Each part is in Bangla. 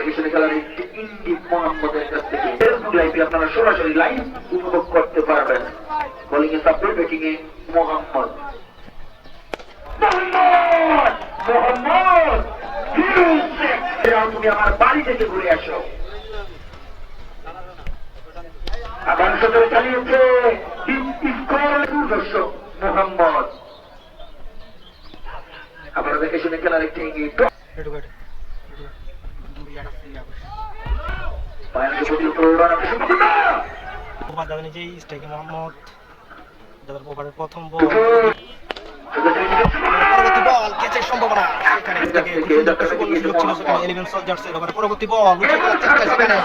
দেখে শুনে একটি ইন্ডি মোহাম্মদের কাছ থেকে। ফেসবুক লাইভে আপনারা সরাসরি লাইভ উপভোগ করতে পারবেন। বোলিং এ সাপোর্ট ব্যাটিং এ মোহাম্মদ। মোহাম্মদ! মোহাম্মদ! তুমি আমার বাড়ি থেকে ঘুরে আসো। সতরে চালিয়েছে। দর্শক, মোহাম্মদ আবার দেখে শুনে খেলার একটি ইঙ্গিত পায়ের প্রতি প্রৌঢ় সম্পূর্ণ দাদা নিজেই স্ট্রাইকে মোহাম্মদ দাদার ওভারের প্রথম বল। পরবর্তী বল ক্যাচের সম্ভাবনা? সেখানে থেকে সুবর্ণ সুযোগ ছিল সেখানে এলিভেন সোলজার্সের ওভারে পরবর্তী বল উঠে খেলার চেষ্টা সেখানে।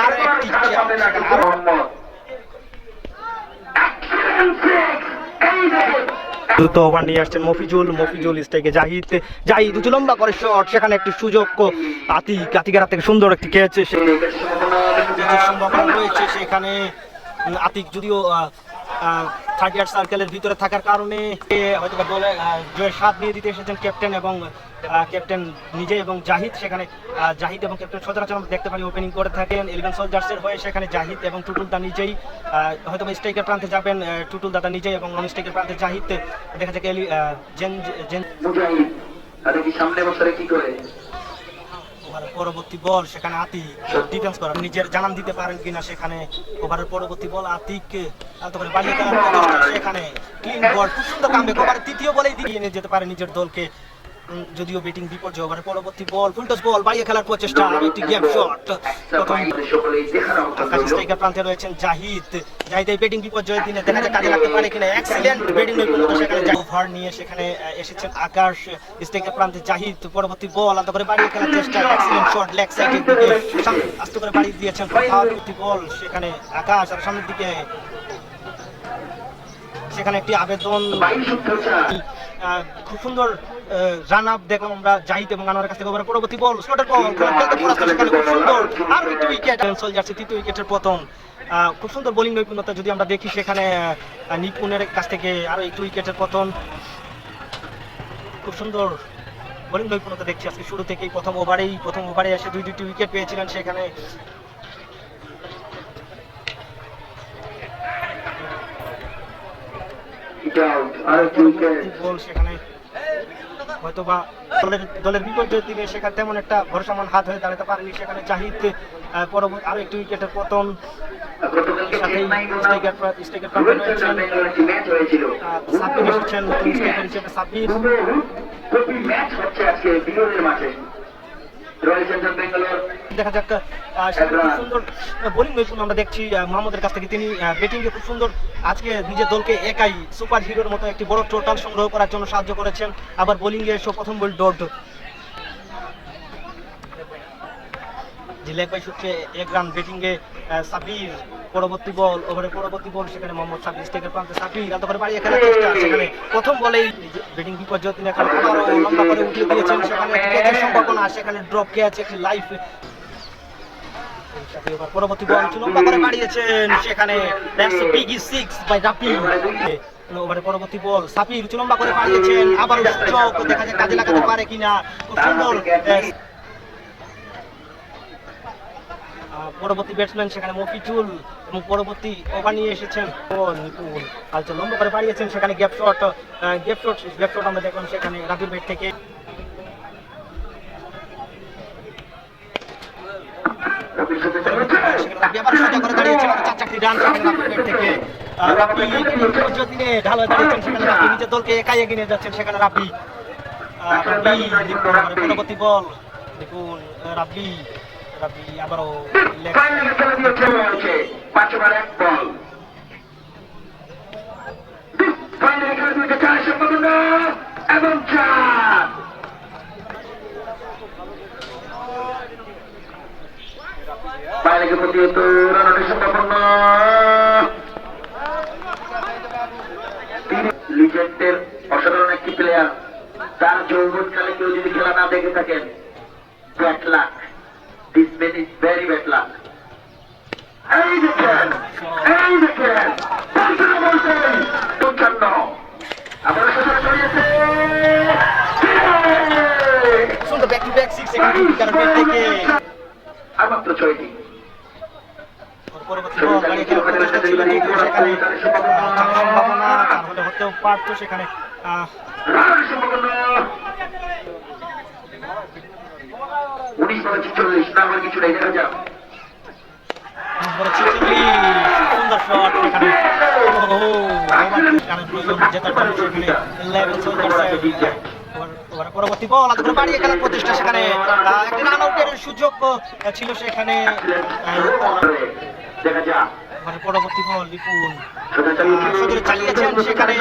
আর একটি চাপ সেখানে আরও মোহাম্মদ। Excellent six! এই দেখুন দ্রুত ওভার নিয়ে আসছেন মফিজুল মফিজুল স্ট্রাইকে জাহিদ জাহিদ উঁচু লম্বা করে শট সেখানে একটি সুযোগ। আতিক আতিকের হাত থেকে সুন্দর একটি ক্যাচ সম্ভাবনা রয়েছে সেখানে আতিক যদিও থার্ড ইয়ার সার্কেলের ভিতরে থাকার কারণে হয়তো বা দলে জয়ের স্বাদ নিয়ে দিতে এসেছেন ক্যাপ্টেন এবং ক্যাপ্টেন নিজে এবং জাহিদ। সেখানে জাহিদ এবং ক্যাপ্টেন সচরাচর আমরা দেখতে পারি ওপেনিং করে থাকেন। ইলেভেন সোলজার্সের হয়ে সেখানে জাহিদ এবং টুটুল দা নিজেই হয়তো স্ট্রাইকের প্রান্তে যাবেন টুটুল দাদা নিজেই এবং নন স্ট্রাইকের প্রান্তে জাহিদ। দেখা যাক জেন জেন সামনে বছরে কি করে? পরবর্তী বল সেখানে আতিক ডিফেন্স করেন নিজের জানান দিতে পারেন কিনা সেখানে ওভারের পরবর্তী বল আতিক তারপরে বাড়িয়ে সেখানে। ক্লিন বল খুব সুন্দর কামবে ওভারের তৃতীয় বলেই দিয়ে নিয়ে যেতে পারে নিজের দলকে। যদিও ব্যাটিং বিপর্যয় ওভারের পরবর্তী বল ফুলটস বল বাড়িয়ে খেলার প্রচেষ্টা একটি গ্যাপ শট প্রথম আকাশ স্ট্রাইকার প্রান্তে রয়েছেন জাহিদ। জাহিদ এই ব্যাটিং বিপর্যয়ের দিনে দেখা যায় কাজে লাগতে পারে কিনা। এক্সিলেন্ট ব্যাটিং নৈপুণ্যতা সেখানে ওভার নিয়ে সেখানে এসেছেন আকাশ। স্ট্রাইকার প্রান্তে জাহিদ, পরবর্তী বল আলাদা করে বাড়িয়ে খেলার চেষ্টা। এক্সিলেন্ট শট লেগ সাইডের দিকে। আস্তে করে বাড়িয়ে দিয়েছেন পরবর্তী বল সেখানে আকাশ, আর সামনের দিকে সেখানে একটি আবেদন। খুব সুন্দর রান আপ দেখলাম আমরা জাহিদ এবং আনোয়ারের কাছ থেকে ওভারের পরবর্তী বল। স্লটের বল খেলতে খুব সুন্দর আর একটি উইকেট সোলজার্সি তৃতীয় উইকেটের পতন খুব সুন্দর বোলিং নৈপুণ্যতা যদি আমরা দেখি সেখানে নিপুণের কাছ থেকে আরও একটি উইকেটের পতন খুব সুন্দর বোলিং নৈপুণ্যতা দেখছি আজকে শুরু থেকেই। প্রথম ওভারেই প্রথম ওভারে এসে দুই দুইটি উইকেট পেয়েছিলেন সেখানে। সেখানে হয়তো বা দলের দলের বিপর্যয়ের দিকে সেখানে তেমন একটা ভরসামান হাত হয়ে দাঁড়াতে পারেনি। সেখানে জাহিদ পরবর্তী আরও একটি উইকেটের পতন সাব্বির এসেছেন স্ট্রাইকার হিসেবে সাব্বির। দেখা যাক বড় সাহায্য করেছেন, আবার বোলিং এ এসে প্রথম বল এক রান ব্যাটিং এ সাবির পরবর্তী বল ওভারের পরবর্তী বল সেখানে মোহাম্মদ সাবির স্টেকের প্রান্তে সাবির আলাদা করে খেলার চেষ্টা, সেখানে প্রথম বলেই ব্যাটিং বিপর্যয় তিনি এখন লম্বা করে উঠিয়ে দিয়েছেন, সেখানে সম্ভাবনা, সেখানে ড্রপ ক্যাচ একটি লাইফ পরবর্তী বল বাড়িয়েছেন সেখানে পরবর্তী বল সাপির উঁচু লম্বা করে আবার দেখা যায় কাজে লাগাতে পারে কিনা। সুন্দর পরবর্তী ব্যাটসম্যান সেখানে মফিজুল এবং পরবর্তী ওভার নিয়ে এসেছেন। নিপুল। আলচা লম্বা করে বাড়িয়েছেন, সেখানে gap shot gap shot gap shot আমরা দেখলাম সেখানে রাবির ব্যাট থেকে রবির সাথে চলেছে সেখানে রাব্বি আবার সোজা করে দাঁড়িয়েছেন আর চার চারটি রান সেখানে রাব্বির ব্যাট থেকে আহ, রাব্বি বিপর্যয় দিনে ঢাল হয়ে দাঁড়িয়েছেন সেখানে রাব্বি নিজের একাই এগিয়ে যাচ্ছেন সেখানে রাব্বি বল দেখুন রাব্বি রাব্বি আবারও লেগ ফাইনালে খেলা দিয়ে খেলা হয়েছে পাঁচ ওভার এক বল ফাইনালে খেলা দিয়ে চার সম্ভাবনা এবং চার ফাইনালে প্রতিহত রানের সম্ভাবনা। লিজেন্ডের অসাধারণ একটি প্লেয়ার তার যৌবনকালে কেউ যদি খেলা না দেখে থাকেন bad luck this man is very bad luck এই দেখেন এই দেখেন পঞ্চান্ন বলতে পঞ্চান্ন। আবার সোজা ছড়িয়েছে সুন্দর ব্যাক টু ব্যাক সিক্স সেখানে দীপিকার ব্যাট থেকে মাত্র ছয়টি পরবর্তী বল গাড়ি খেলার প্রচেষ্টা ছিল যদিও সেখানে আহ, চার সম্ভাবনা চার হলে হতেও পারতো সেখানে। উনিশ বলে ছিচল্লিশ না আমার কিছু নেই দেখা যাক। সুন্দর শট পরবর্তী বল করে বাড়িয়ে খেলার প্রচেষ্টা সেখানে। একটি রান আউটের সুযোগ ছিল সেখানে। দেখা যাক। ওভারে পরবর্তী বল লিপুন। সোজা চালিয়েছেন সেখানে।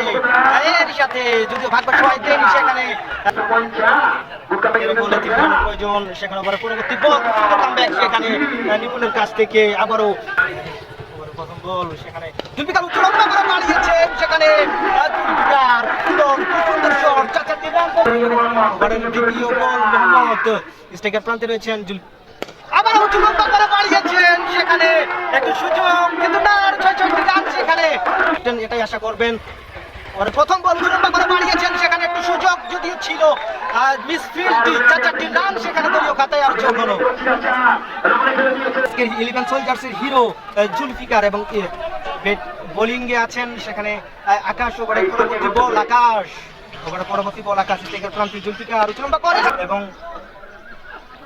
এর সাথে যদিও ভাগ্য সহায় দেয়নি সেখানে। এর বলে তিন রানের প্রয়োজন সেখানে আবার পরবর্তী বল সেখানে আহ, নিপুণের কাছ থেকে আবারও প্রথম বল সেখানে জুলফিকার উচ্চ লম্বা করে মারিয়েছেন সেখানে সুন্দর শট দ্বিতীয় বল মোহাম্মদ। স্ট্রাইকার প্রান্তে রয়েছেন আবার উঁচু লম্বা করে বাড়িয়েছেন সেখানে একটু সুযোগ, কিন্তু ছয় রান সেখানে এটাই আশা করবেন। প্রথম বল লম্বা করে বাড়িয়েছেন, সেখানে একটু সুযোগ যদিও ছিল, আর চার চারটি রান সেখানে দলীয় খাতায় আর সোলজার্সের হিরো জুলফিকার এবং বোলিং এ আছেন সেখানে আকাশ ওভারে পরবর্তী বল আকাশ। ওভারে পরবর্তী বল আকাশ থেকে জুলফিকার উঁচু লম্বা করে এবং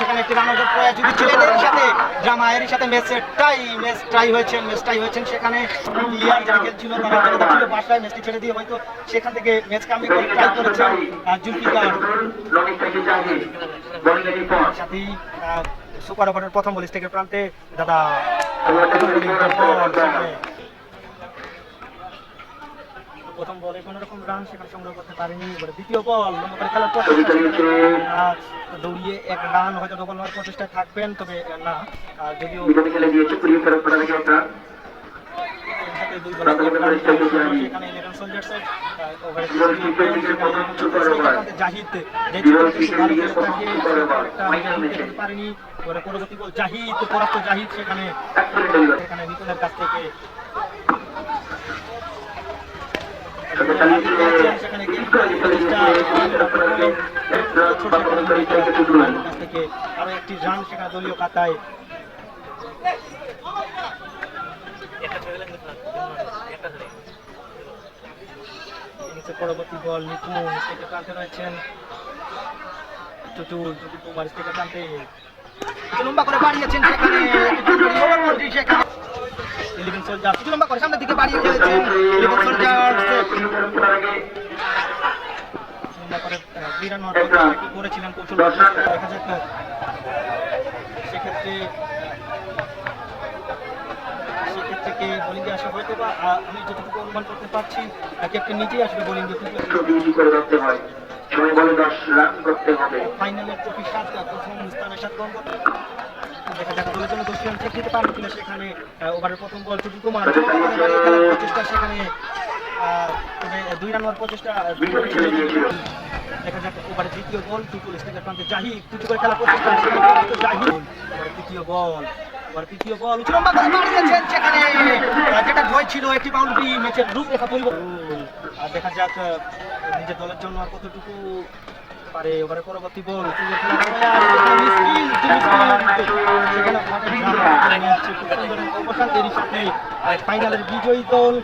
সেখানে একটি রান যদি ছিলেন এর সাথে। এর সাথে টাই ম্যাচ টাই ম্যাচ টাই সেখানে। যারা খেলছিল, তারা বাসায় ম্যাচটি ছেড়ে দিয়ে হয়তো সেখান থেকে ম্যাচ করে করেছেন জুলফিকার। সুপার ওভারের প্রথম বল স্টেকের প্রান্তে দাদা প্রথম বলে কোনো রকম রান সেখানে সংগ্রহ করতে পারেনি। এবারে দ্বিতীয় বল লম্বা করে খেলার প্রচেষ্টা দৌড়িয়ে এক রান হয়তো ডবল নেওয়ার প্রচেষ্টায় থাকবেন তবে না যদিও পরবর্তী বল জাহিদ পরাস্ত জাহিদ সেখানে কাছ থেকে সাথে চালিয়েছে সেখানে ফেলে দিয়েছে কুড়িয়ে ফেরত পড়া গেছে এক রান বাতিল করে স্ট্রাইকে টুকরো কাছ আরও একটি রান সেখানে দলীয় খাতায় পরবর্তী বল নিপুণ থেকে প্রান্তে রয়েছেন টুটুল টুটুল থেকে একটু লম্বা করে বাড়িয়েছেন সেখানে। ইলেভেন সোলজার একটু লম্বা করে সামনের দিকে বাড়িয়ে খেলেছেন ইলেভেন সোলজার করেছিলেন কৌশল দেখা যাক সেক্ষেত্রে সেক্ষেত্রে কে বোলিংয়ে আসে হয়তো বা আমি যতটুকু অনুমান করতে পারছি ক্যাপ্টেন নিজেই আসবে বোলিংয়ে করতে ফাইনালের ট্রফি সাত প্রথম স্থানের সাথে গঙ্গ দেখা যাক দলের জন্য দোষী অংশ দিতে পারবে কিনা সেখানে ওভারের প্রথম বল টুটু কুমার। প্রচেষ্টা সেখানে দুই রান হওয়ার প্রচেষ্টা দেখা যাক ওভারে দ্বিতীয় বল টুটুল স্টেকের প্রান্তে জাহিদ টুটু করে খেলার প্রচেষ্টা কিন্তু তৃতীয় বল তৃতীয় বল উঁচু লম্বা করে মারিয়েছেন সেখানে। যেটা ভয় ছিল, একটি বাউন্ডারি ম্যাচের রূপরেখা পরিবর্তন। আর দেখা যাক নিজের দলের জন্য আর কতটুকু পারে ওভারে পরবর্তী বল ফাইনালের বিজয়ী দল